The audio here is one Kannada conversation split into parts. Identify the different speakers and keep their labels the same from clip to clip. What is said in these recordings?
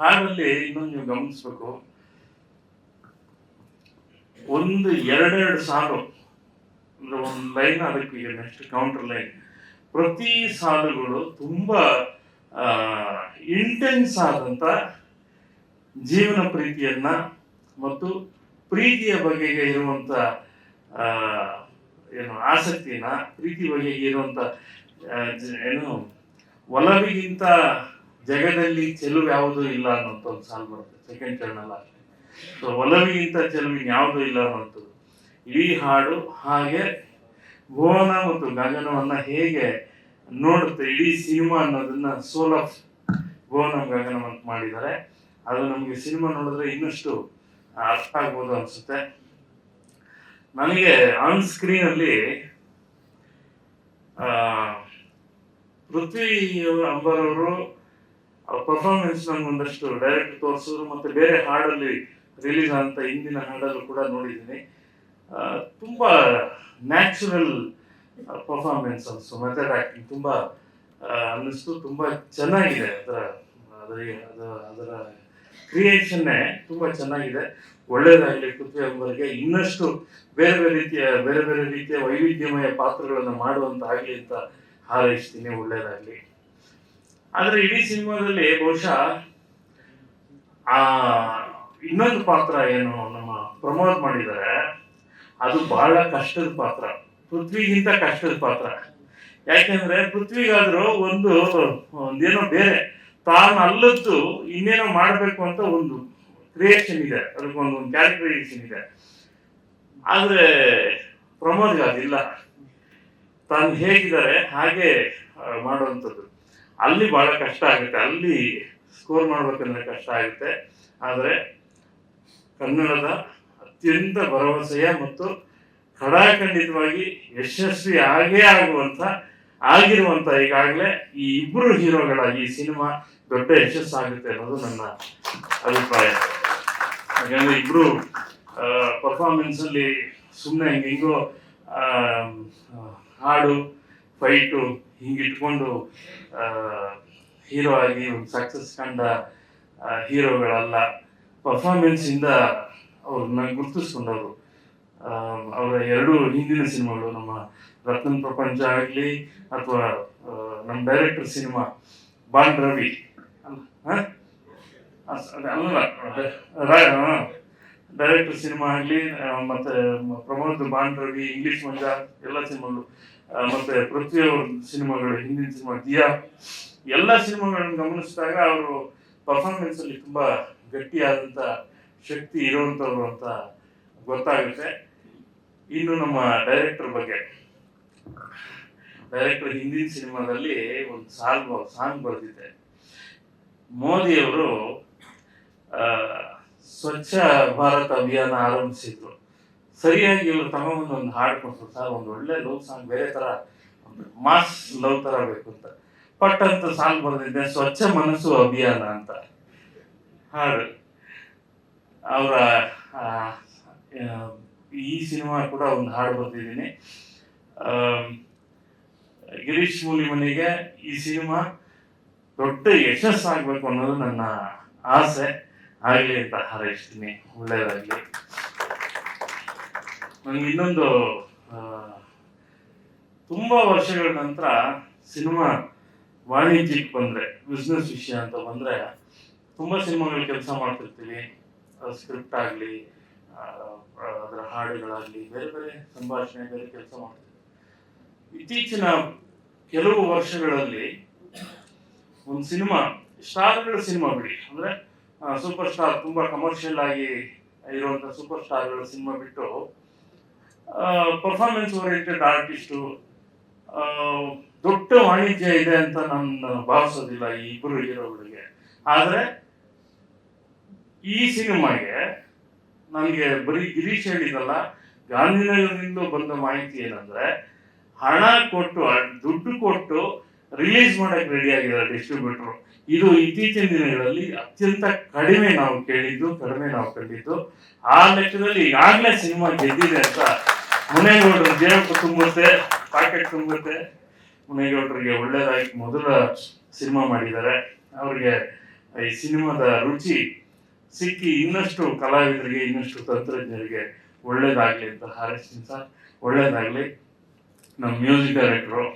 Speaker 1: ಹಾಡಲ್ಲಿ ಇನ್ನೊಂದು ನೀವು ಗಮನಿಸ್ಬೇಕು. ಒಂದು ಎರಡೆರಡು ಸಾಲು, ಅಂದ್ರೆ ಒಂದು ಲೈನ್ ಅದಕ್ಕೆ ಈಗ ನೆಕ್ಸ್ಟ್ ಕೌಂಟರ್ ಲೈನ್ ಪ್ರತಿ ಸಾಲುಗಳು ತುಂಬಾ ಇಂಟೆನ್ಸ್ ಆದಂತ ಜೀವನ ಪ್ರೀತಿಯನ್ನ ಮತ್ತು ಪ್ರೀತಿಯ ಬಗೆಗೆ ಇರುವಂತ ಏನು ಆಸಕ್ತಿನ ಪ್ರೀತಿ ಬಗೆಗೆ ಇರುವಂತ ಏನು, ಒಲವಿಗಿಂತ ಜಗದಲ್ಲಿ ಚೆಲುವು ಯಾವುದೂ ಇಲ್ಲ ಅನ್ನೋಂಥ ಒಂದು ಸಾಲು ಬರುತ್ತೆ. ಸೆಕೆಂಡ್ ಚರಣಲ್ಲ ಸೊ ಒಲವಿಗಿಂತ ಚೆಲುವಿನ ಯಾವುದೂ ಇಲ್ಲ ಅನ್ನೋಂಥದ್ದು ಇಡೀ ಹಾಡು ಹಾಗೆ ಭುವನ ಮತ್ತು ಗಗನವನ್ನ ಹೇಗೆ ನೋಡುತ್ತೆ ಇಡೀ ಸಿನಿಮಾ ಅನ್ನೋದನ್ನ ಸೋಲ್ ಆಫ್ ಭುವನ ಗಗನ ಅಂತ ಮಾಡಿದ್ದಾರೆ. ಅದು ನಮಗೆ ಸಿನಿಮಾ ನೋಡಿದ್ರೆ ಇನ್ನಷ್ಟು ಅರ್ಥ ಆಗ್ಬೋದು ಅನ್ಸುತ್ತೆ. ನನಗೆ ಆನ್ ಸ್ಕ್ರೀನ್ ಅಲ್ಲಿ ಆ, ಪೃಥ್ವಿ ಅಂಬರ್ ಅವರು ಪರ್ಫಾರ್ಮೆನ್ಸ್ ಒಂದಷ್ಟು ಡೈರೆಕ್ಟ್ ತೋರಿಸಿದ್ರು ಮತ್ತೆ ಬೇರೆ ಹಾಡಲ್ಲಿ ರಿಲೀಸ್ ಆದಂತ ಹಿಂದಿನ ಹಾಡಲ್ಲೂ ಕೂಡ ನೋಡಿದ್ದೀನಿ. ತುಂಬ ನ್ಯಾಚುರಲ್ ಪರ್ಫಾರ್ಮೆನ್ಸ್ ಅನಿಸ್ತು ಮೆಥಡ್ ಆಕ್ಟಿಂಗ್ ತುಂಬಾ ಅನ್ನಿಸ್ತು, ತುಂಬಾ ಚೆನ್ನಾಗಿದೆ ಅದರ ಅದರ ಅದರ ಕ್ರಿಯೇಷನ್ನೇ ತುಂಬಾ ಚೆನ್ನಾಗಿದೆ. ಒಳ್ಳೇದಾಗಲಿ ಪೃಥ್ವಿ ಅವರಿಗೆ ಇನ್ನಷ್ಟು ಬೇರೆ ಬೇರೆ ರೀತಿಯ, ಬೇರೆ ಬೇರೆ ರೀತಿಯ ವೈವಿಧ್ಯಮಯ ಪಾತ್ರಗಳನ್ನು ಮಾಡುವಂತ ಆಗಲಿ ಅಂತ ಹಾರೈಸ್ತೀನಿ. ಒಳ್ಳೇದಾಗ್ಲಿ. ಆದ್ರೆ ಇಡೀ ಸಿನಿಮಾದಲ್ಲಿ ಬಹುಶಃ ಆ ಇನ್ನೊಂದು ಪಾತ್ರ ಏನು ನಮ್ಮ ಪ್ರಮೋದ್ ಮಾಡಿದ್ದಾರೆ, ಅದು ಬಹಳ ಕಷ್ಟದ ಪಾತ್ರ. ಪೃಥ್ವಿಗಿಂತ ಕಷ್ಟದ ಪಾತ್ರ. ಯಾಕೆಂದ್ರೆ ಪೃಥ್ವಿಗಾದ್ರೂ ಒಂದು, ಒಂದೇನೋ ಬೇರೆ, ತಾನು ಅಲ್ಲದ್ದು ಇನ್ನೇನೋ ಮಾಡಬೇಕು ಅಂತ ಒಂದು ಕ್ರಿಯೇಷನ್ ಇದೆ. ಅದಕ್ಕೊಂದು ಒಂದು ಕ್ಯಾರೆಕ್ಟರೈಸೇಷನ್ ಇದೆ. ಆದ್ರೆ ಪ್ರಮೋದ್ಗೆ ಅದಿಲ್ಲ. ತಾನು ಹೇಗಿದ್ದಾರೆ, ಹಾಗೆ ಮಾಡುವಂಥದ್ದು. ಅಲ್ಲಿ ಬಹಳ ಕಷ್ಟ ಆಗುತ್ತೆ. ಅಲ್ಲಿ ಸ್ಕೋರ್ ಮಾಡ್ಬೇಕಂದ್ರೆ ಕಷ್ಟ ಆಗುತ್ತೆ. ಆದರೆ ಕನ್ನಡದ ಅತ್ಯಂತ ಭರವಸೆಯ ಮತ್ತು ಖಡಾಖಂಡಿತವಾಗಿ ಯಶಸ್ವಿ ಆಗೇ ಆಗುವಂತ ಆಗಿರುವಂತ ಈಗಾಗಲೇ ಈ ಇಬ್ಬರು ಹೀರೋಗಳ ಈ ಸಿನಿಮಾ ದೊಡ್ಡ ಯಶಸ್ಸಾಗುತ್ತೆ ಅನ್ನೋದು ನನ್ನ ಅಭಿಪ್ರಾಯ. ಯಾಕಂದರೆ ಇಬ್ರು ಪರ್ಫಾರ್ಮೆನ್ಸ್ ಅಲ್ಲಿ ಸುಮ್ಮನೆ ಹಿಂಗೋ ಹಾಡು ಫೈಟು ಹಿಂಗಿಟ್ಕೊಂಡು ಹೀರೋ ಆಗಿ ಒಂದು ಸಕ್ಸಸ್ ಕಂಡ ಹೀರೋಗಳಲ್ಲ ಪರ್ಫಾರ್ಮೆನ್ಸಿಂದ ನಂಗೆ ಗುರುತಿಸ್ಕೊಂಡವರು. ಅವರ ಎರಡು ಹಿಂದಿನ ಸಿನಿಮಾಗಳು, ನಮ್ಮ ರತ್ನ ಪ್ರಪಂಚ ಆಗಲಿ ಅಥವಾ ನಮ್ಮ ಡೈರೆಕ್ಟರ್ ಸಿನಿಮಾ ಬಾಂಡ್ ರವಿ. ಅಲ್ಲ ಡೈರೆಕ್ಟರ್ ಸಿನಿಮಾ ಆಗಲಿ ಮತ್ತೆ ಪ್ರಮೋದ್ ಬಾಂಡ್ ರವಿ ಇಂಗ್ಲಿಷ್ ಮಂಜ, ಎಲ್ಲ ಸಿನಿಮಾಗಳು. ಮತ್ತೆ ಪೃಥ್ವಿಯವರ ಸಿನಿಮಾಗಳು, ಹಿಂದಿನ ಸಿನಿಮಾ, ದಿಯಾ, ಎಲ್ಲ ಸಿನಿಮಾಗಳನ್ನು ಗಮನಿಸಿದಾಗ ಅವರು ಪರ್ಫಾರ್ಮೆನ್ಸ್ ಅಲ್ಲಿ ತುಂಬಾ ಗಟ್ಟಿಯಾದಂತ ಶಕ್ತಿ ಇರುವಂತವ್ರು ಅಂತ ಗೊತ್ತಾಗುತ್ತೆ. ಇನ್ನು ನಮ್ಮ ಡೈರೆಕ್ಟರ್ ಬಗ್ಗೆ. ಡೈರೆಕ್ಟರ್ ಹಿಂದಿನ ಸಿನಿಮಾದಲ್ಲಿ ಒಂದು ಸಾಂಗ್ ಸಾಂಗ್ ಬರೆದಿದೆ ಮೋದಿಯವರು ಸ್ವಚ್ಛ ಭಾರತ್ ಅಭಿಯಾನ ಆರಂಭಿಸಿದ್ರು. ಸರಿಯಾಗಿ ಇವರು ತಗೊಂಡು ಒಂದು ಹಾಡು ಕೊಟ್ಟರು ಸರ್, ಒಂದು ಒಳ್ಳೆ ಲವ್ ಸಾಂಗ್ ಬೇರೆ ತರ ಮಾಸ್ ಲವ್ ಥರ ಬೇಕು ಅಂತ. ಪಟ್ ಅಂತ ಸಾಂಗ್ ಬರೆದಿದ್ದೆ, ಸ್ವಚ್ಛ ಮನಸ್ಸು ಅಭಿಯಾನ ಅಂತ. ಹಾಡು. ಅವರ ಈ ಸಿನಿಮಾ ಕೂಡ ಒಂದು ಹಾಡು ಬರ್ತಿದ್ದೀನಿ ಗಿರೀಶ್ ಮೂಲಿಮನಿಗೆ ಈ ಸಿನಿಮಾ ದೊಡ್ಡ ಯಶಸ್ಸಾಗಬೇಕು ಅನ್ನೋದು ನನ್ನ ಆಸೆ. ಆಗಲಿ ಅಂತ ಹಾರೈಸ್ತೀನಿ ಒಳ್ಳೆಯದಾಗಲಿ ನನಗೆ ಇನ್ನೊಂದು ತುಂಬಾ ವರ್ಷಗಳ ನಂತರ ಸಿನಿಮಾ ವಾಣಿಜ್ಯಕ್ಕೆ ಬಂದ್ರೆ ಬಿಸ್ನೆಸ್ ವಿಷಯ ಅಂತ ಬಂದ್ರೆ, ತುಂಬಾ ಸಿನಿಮಾಗಳು ಕೆಲಸ ಮಾಡ್ತಿರ್ತೀವಿ ಸ್ಕ್ರಿಪ್ಟ್ ಆಗಲಿ ಅದರ ಹಾಡುಗಳಾಗಲಿ, ಬೇರೆ ಬೇರೆ ಸಂಭಾಷಣೆ, ಬೇರೆ ಕೆಲಸ ಮಾಡ್ತೀವಿ ಇತ್ತೀಚಿನ ಕೆಲವು ವರ್ಷಗಳಲ್ಲಿ ಒಂದು ಸಿನಿಮಾ ಸ್ಟಾರ್ಗಳ ಸಿನಿಮಾ ಬಿಡಿ. ಅಂದ್ರೆ ಸೂಪರ್ ಸ್ಟಾರ್ ತುಂಬಾ ಕಮರ್ಷಿಯಲ್ ಆಗಿ ಇರುವಂತ ಸೂಪರ್ ಸ್ಟಾರ್ಗಳ ಸಿನಿಮಾ ಬಿಟ್ಟು ಪರ್ಫಾರ್ಮೆನ್ಸ್ ಓರಿಯೆಂಟೆಡ್ ಆರ್ಟಿಸ್ಟು ದೊಡ್ಡ ವಾಣಿಜ್ಯ ಇದೆ ಅಂತ ನಾನು ಭಾವಿಸೋದಿಲ್ಲ ಈ ಇಬ್ಬರು ಹೀರೋಗಳಿಗೆ. ಆದರೆ ಈ ಸಿನಿಮಾಗೆ ನನಗೆ ಬರೀ ಗಿರೀಶ್ ಹೇಳಿದಲ್ಲ ಗಾಂಧಿನಗರದಿಂದ ಬಂದ ಮಾಹಿತಿ ಏನಂದ್ರೆ, ಹಣ ಕೊಟ್ಟು ದುಡ್ಡು ಕೊಟ್ಟು ರಿಲೀಸ್ ಮಾಡಕ್ ರೆಡಿ ಆಗಿದ್ದಾರೆ ಡಿಸ್ಟ್ರಿಬ್ಯೂಟರ್ ಇದು ಇತ್ತೀಚಿನ ದಿನಗಳಲ್ಲಿ ಅತ್ಯಂತ ಕಡಿಮೆ ನಾವು ಕೇಳಿದ್ದು, ಕಡಿಮೆ ನಾವು ಕಂಡಿದ್ದು. ಆ ಲೆಕ್ಕದಲ್ಲಿ ಈಗಾಗಲೇ ಸಿನಿಮಾ ಗೆದ್ದಿದೆ ಅಂತ ಮುನೇಗೌಡರು ಜೇಬು ತುಂಬುತ್ತೆ ಪಾಕೆಟ್ ತುಂಬುತ್ತೆ. ಮುನೇಗೌಡರಿಗೆ ಒಳ್ಳೇದಾಗಿ ಮೊದಲ ಸಿನಿಮಾ ಮಾಡಿದ್ದಾರೆ. ಅವರಿಗೆ ಈ ಸಿನಿಮಾದ ರುಚಿ ಸಿಕ್ಕಿ ಇನ್ನಷ್ಟು ಕಲಾವಿದರಿಗೆ, ಇನ್ನಷ್ಟು ತಂತ್ರಜ್ಞರಿಗೆ ಒಳ್ಳೇದಾಗಲಿ ಅಂತ ಹಾರೈಸ್ತೀನಿ ಸರ್. ಒಳ್ಳೇದಾಗಲಿ. ನಮ್ಮ ಮ್ಯೂಸಿಕ್ ಡೈರೆಕ್ಟ್ರು.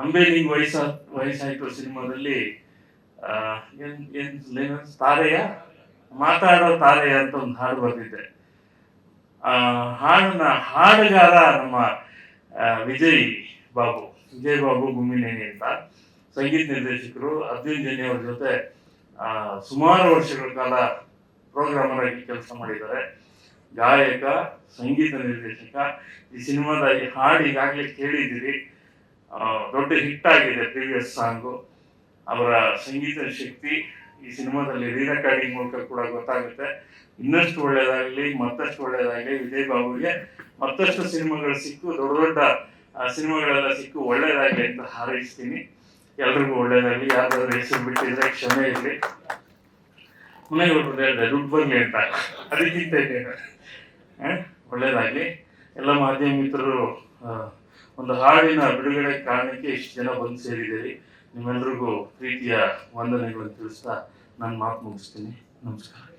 Speaker 1: ಅಂಬೆ ನಿಂಗೆ ವಯಸ್ಸ, ವಯಸ್ಸಾಯ್ತು ಸಿನಿಮಾದಲ್ಲಿ. ಏನ್ ಏನ್ ತಾರೆಯ? ಮಾತಾಡೋ ತಾರೆಯ ಅಂತ ಒಂದು ಹಾಡು ಬರ್ತಿದ್ದೆ ಹಾಡನ್ನ ಹಾಡುಗಾರ ನಮ್ಮ ವಿಜಯ್ ಬಾಬು ವಿಜಯ್ ಬಾಬು ಗುಮ್ಮಿನೇನಿ ಅಂತ. ಸಂಗೀತ ನಿರ್ದೇಶಕರು ಅರ್ಜುನ್ ಜನಿ ಅವ್ರ ಜೊತೆ ಸುಮಾರು ವರ್ಷಗಳ ಕಾಲ ಪ್ರೋಗ್ರಾಮರ್ ಆಗಿ ಕೆಲಸ ಮಾಡಿದ್ದಾರೆ. ಗಾಯಕ, ಸಂಗೀತ ನಿರ್ದೇಶಕ, ಈ ಸಿನಿಮಾದ ಈ ಹಾಡು ಈಗಾಗಲೇ ಕೇಳಿದ್ದೀರಿ. ದೊಡ್ಡ ಹಿಟ್ ಆಗಿದೆ ಪ್ರೀವಿಯಸ್ ಸಾಂಗು ಅವರ ಸಂಗೀತ ಶಕ್ತಿ ಈ ಸಿನಿಮಾದಲ್ಲಿ ರೀ ರೆಕಾರ್ಡಿಂಗ್ ಮೂಲಕ ಕೂಡ ಗೊತ್ತಾಗುತ್ತೆ. ಇನ್ನಷ್ಟು ಒಳ್ಳೇದಾಗಲಿ, ಮತ್ತಷ್ಟು ಒಳ್ಳೆಯದಾಗಲಿ ವಿಜಯ್ ಬಾಬುಗೆ ಮತ್ತಷ್ಟು ಸಿನಿಮಾಗಳು ಸಿಕ್ಕು, ದೊಡ್ಡ ದೊಡ್ಡ ಸಿನಿಮಾಗಳೆಲ್ಲ ಸಿಕ್ಕು, ಒಳ್ಳೇದಾಗಲಿ ಅಂತ ಹಾರೈಸ್ತೀನಿ. ಎಲ್ರಿಗೂ ಒಳ್ಳೆಯದಾಗಲಿ ಯಾವ್ದಾದ್ರು ಹೆಸರು ಬಿಟ್ಟಿದ್ರೆ ಕ್ಷಮೆ ಇರಲಿ. ಮನೆಗೆ ಇವರು ಹೇಳಿದೆ ದುಡ್ಡು ಬರಲಿ ಅಂತ. ಅದಕ್ಕಿಂತ ಒಳ್ಳೆಯದಾಗಲಿ ಎಲ್ಲ ಮಾಧ್ಯಮ ಮಿತ್ರರು ಒಂದು ಹಾಡಿನ ಬಿಡುಗಡೆ ಕಾರಣಕ್ಕೆ ಇಷ್ಟು ಜನ ಬಂದು ಸೇರಿದ್ದೀರಿ. ನಿಮ್ಮೆಲ್ರಿಗೂ ಪ್ರೀತಿಯ ವಂದನೆಗಳನ್ನು ತಿಳಿಸ್ತಾ ನಾನು ಮಾತು ಮುಗಿಸ್ತೀನಿ. ನಮಸ್ಕಾರ.